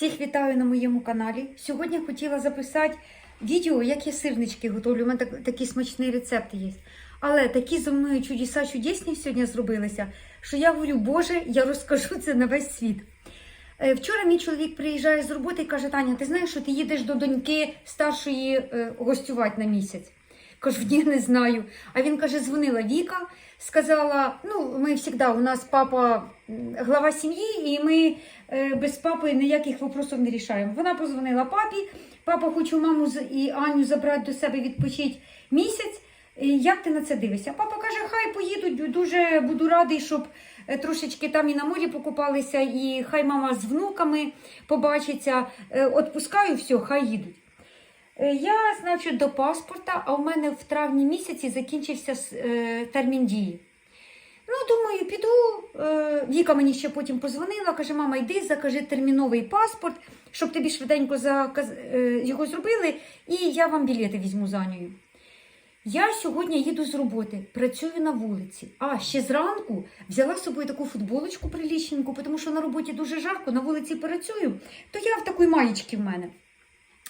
Всіх вітаю на моєму каналі. Сьогодні хотіла записати відео, як я сирнички готовлю. У мене так, такі смачні рецепти є. Але такі зо мною чудеса чудесні сьогодні зробилися, що я говорю, Боже, я розкажу це на весь світ. Е, Вчора мій чоловік приїжджає з роботи і каже: Таня, ти знаєш, що ти їдеш до доньки старшої е, гостювати на місяць? Кажу, ні, не знаю. А він каже, дзвонила Віка, сказала: ну, ми завжди, у нас папа глава сім'ї, і ми без папи ніяких вопросів не рішаємо. Вона позвонила папі, папа хоче маму і Аню забрати до себе відпочити місяць. Як ти на це дивишся? Папа каже, хай поїдуть, дуже буду радий, щоб е, трошечки там і на морі покупалися, і хай мама з внуками побачиться. Е, Отпускаю, все, хай їдуть. Е, Я, значить, до паспорта, а у мене в травні місяці закінчився е, термін дії. Ну, думаю, піду. Е, Віка мені ще потім позвонила, каже, мама, йди, закажи терміновий паспорт, щоб тобі швиденько його зробили, і я вам білети візьму за нею. Я сьогодні їду з роботи, працюю на вулиці. А ще зранку взяла з собою таку футболочку прилічненьку, тому що на роботі дуже жарко, на вулиці працюю, то я в такій маєчці в мене.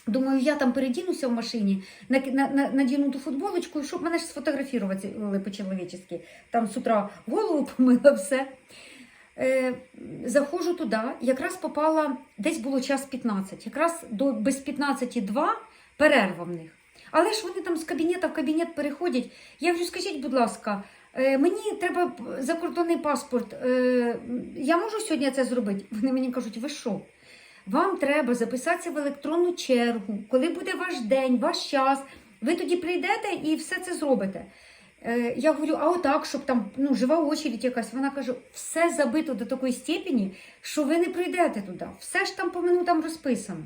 Думаю, я там передінуся в машині, на, на, на, надіну ту футболочку, щоб мене ж сфотографували по-чоловічески. Там з утра голову помила все. Е, заходжу туди, якраз попала, десь було час 15, якраз до без 15-2 перерва в них. Але ж вони там з кабінета в кабінет переходять. Я говорю, скажіть, будь ласка, е, мені треба закордонний паспорт. Е, я можу сьогодні це зробити? Вони мені кажуть, ви що? Вам треба записатися в електронну чергу, коли буде ваш день, ваш час. Ви тоді прийдете і все це зробите. Е, я говорю, а отак, щоб там ну, жива очередь якась. Вона каже, все забито до такої степені, що ви не прийдете туди. Все ж там по минутам розписано.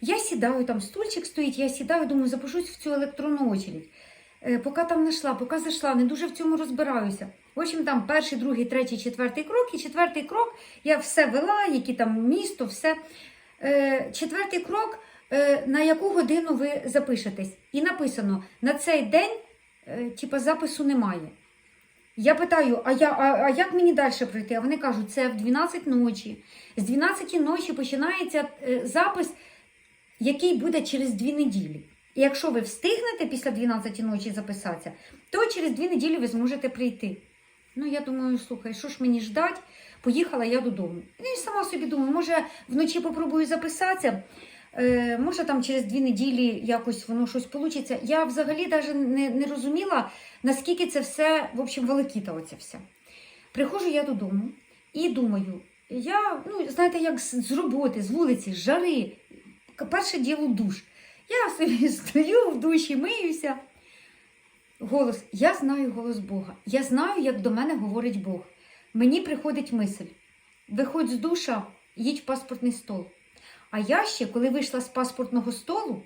Я сідаю, там стульчик стоїть, я сідаю, думаю, запишусь в цю електронну очередь. Е, поки там не йшла, поки зайшла, не дуже в цьому розбираюся. В общем, там перший, другий, третій, четвертий крок, і четвертий крок я все вела, які там місто, все. Е, четвертий крок, е, на яку годину ви запишетесь. І написано: на цей день типа, запису немає. Я питаю, а, я, а, а як мені далі пройти? А вони кажуть, це в 12 ночі. З 12 ночі починається запис, який буде через 2 неділі. І якщо ви встигнете після 12 ночі записатися, то через 2 неділі ви зможете прийти. Ну, я думаю, слухай, що ж мені ждать? Поїхала я додому. Ну, і сама собі думаю, може вночі попробую записатися. Е, може там через дві неділі якось воно щось вийде. Я взагалі навіть не, не розуміла, наскільки це все, в общем, волокіта оця вся. Приходжу я додому і думаю, я, ну, знаєте, як з, з роботи, з вулиці, з жари, перше діло душ. Я собі стою в душі, миюся. Голос, я знаю голос Бога. Я знаю, як до мене говорить Бог. Мені приходить мисль: виходь з душа, їдь в паспортний стол. А я ще, коли вийшла з паспортного столу,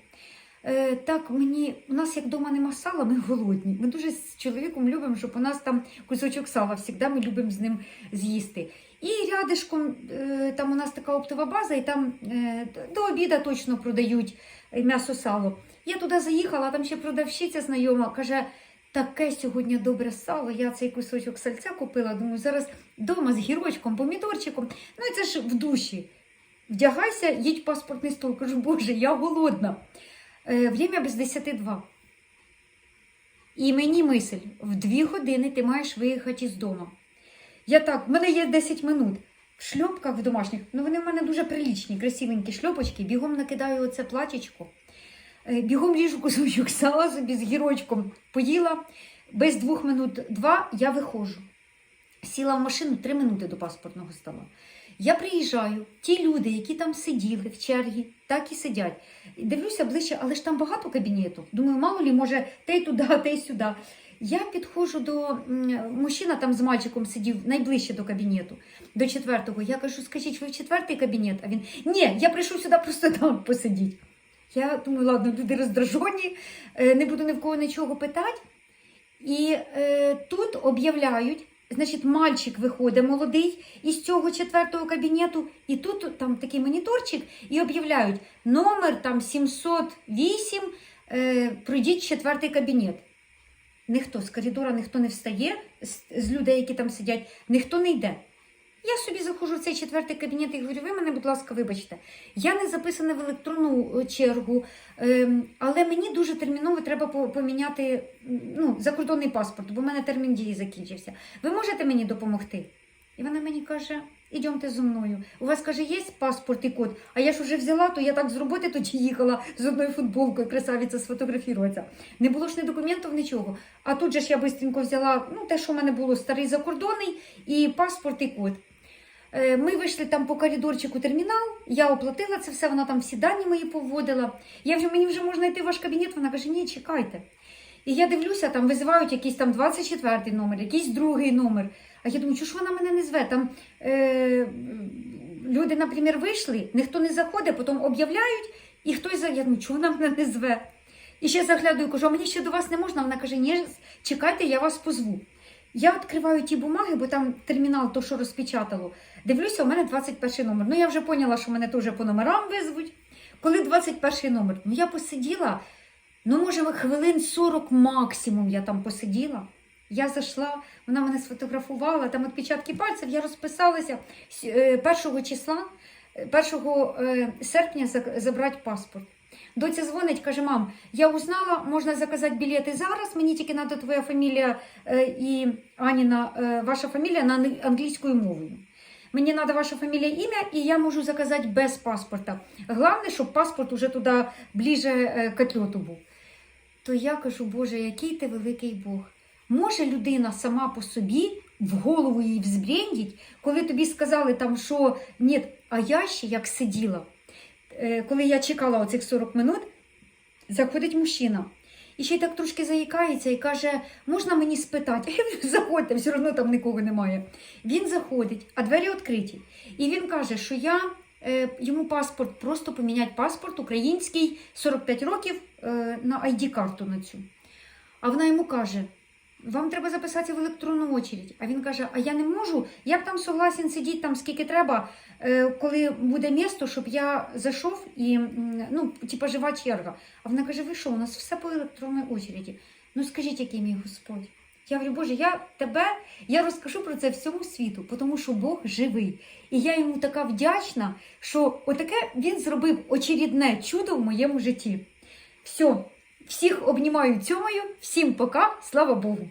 е, так мені у нас як вдома нема сала, ми голодні. Ми дуже з чоловіком любимо, щоб у нас там кусочок сала, завжди ми любимо з ним з'їсти. І рядишком е, там у нас така оптова база, і там е, до обіда точно продають м'ясо сало. Я туди заїхала, там ще продавщиця знайома каже. Таке сьогодні добре сало. Я цей кусочок сальця купила. Думаю, зараз вдома з гірочком, помідорчиком. Ну і це ж в душі. Вдягайся, їдь в паспортний стол. Кажу, Боже, я голодна. Е, время без 10-2. І мені мисль, в дві години ти маєш виїхати із дому. Я так, в мене є 10 минут. В шльопках в домашніх, ну вони в мене дуже прилічні, красивенькі шльопочки. Бігом накидаю оце платічко. Е, Бігом ріжу кусочок сала собі з гірочком. Поїла. Без двох минут два я виходжу. Сіла в машину три минути до паспортного стола. Я приїжджаю, ті люди, які там сиділи в чергі, так і сидять. Дивлюся ближче, але ж там багато кабінетів. Думаю, мало лі, може, те й туди, те й сюди. Я підходжу до мужчина там з мальчиком сидів найближче до кабінету, до четвертого. Я кажу, скажіть, ви в четвертий кабінет? А він ні, я прийшов сюди просто там посидіти. Я думаю, ладно, люди роздражені, е, не буду ні в кого нічого питати. І е, тут об'являють, значить, мальчик виходить молодий із цього четвертого кабінету, і тут там такий моніторчик, і об'являють номер там 708, е, пройдіть четвертий кабінет. Ніхто з коридора ніхто не встає, з, людей, які там сидять, ніхто не йде. Я собі заходжу в цей четвертий кабінет і говорю, ви мене, будь ласка, вибачте. Я не записана в електронну е, чергу, ем, але мені дуже терміново треба поміняти ну, закордонний паспорт, бо в мене термін дії закінчився. Ви можете мені допомогти? І вона мені каже: ідемте зі мною. У вас каже, є паспорт і код. А я ж уже взяла, то я так з роботи тоді їхала з одною футболкою, красавиця сфотографуватися. Не було ж ні документів, нічого. А тут же ж я швидко взяла ну, те, що в мене було старий закордонний, і паспорт, і код. Е, Ми вийшли там по коридорчику термінал, я оплатила це все, вона там всі дані мої поводила. Я вже мені вже можна йти в ваш кабінет. Вона каже, ні, чекайте. І я дивлюся, там визивають якийсь там 24 номер, якийсь другий номер. А я думаю, чого ж вона мене не зве? Там е, люди, наприклад, вийшли, ніхто не заходить, потім об'являють, і хтось. Я думаю, чого вона мене не зве? І ще заглядаю, кажу, а мені ще до вас не можна. Вона каже, ні, чекайте, я вас позву. Я відкриваю ті бумаги, бо там термінал, то що розпечатало. Дивлюся, у мене 21 номер. Ну я вже поняла, що мене теж по номерам визвуть. Коли 21 номер, ну я посиділа, ну може хвилин 40 максимум я там посиділа. Я зайшла, вона мене сфотографувала, там відпечатки пальців, я розписалася С- е, 1 числа, е, 1 е, серпня зак- забрати паспорт. Доця дзвонить, каже, мам, я узнала, можна заказати білети зараз, мені тільки треба твоя фамілія е, і Аніна, е, ваша фамілія на англійською мовою. Мені треба ваша фамілія, ім'я, і я можу заказати без паспорта. Головне, щоб паспорт уже туди ближе е, к отльоту був. То я кажу, Боже, який ти великий Бог. Може людина сама по собі в голову їй взбрендіть, коли тобі сказали там, що ні, а я ще як сиділа, е, коли я чекала оцих 40 минут, заходить мужчина. І ще й так трошки заїкається і каже, можна мені спитати? Заходьте, все одно там нікого немає. Він заходить, а двері відкриті. І він каже, що я е, йому паспорт, просто поміняти паспорт український 45 років е, на ID-карту на цю. А вона йому каже: вам треба записатися в електронну очередь. А він каже: А я не можу, я б там согласен сидіти там скільки треба, е, коли буде місто, щоб я зайшов і ну, типа жива черга. А вона каже: ви що, у нас все по електронній очереді. Ну скажіть, який мій Господь. Я говорю, Боже, я тебе, я розкажу про це всьому світу, тому що Бог живий. І я йому така вдячна, що отаке він зробив очередне чудо в моєму житті. Все, всіх обнімаю цьомою, всім пока, слава Богу.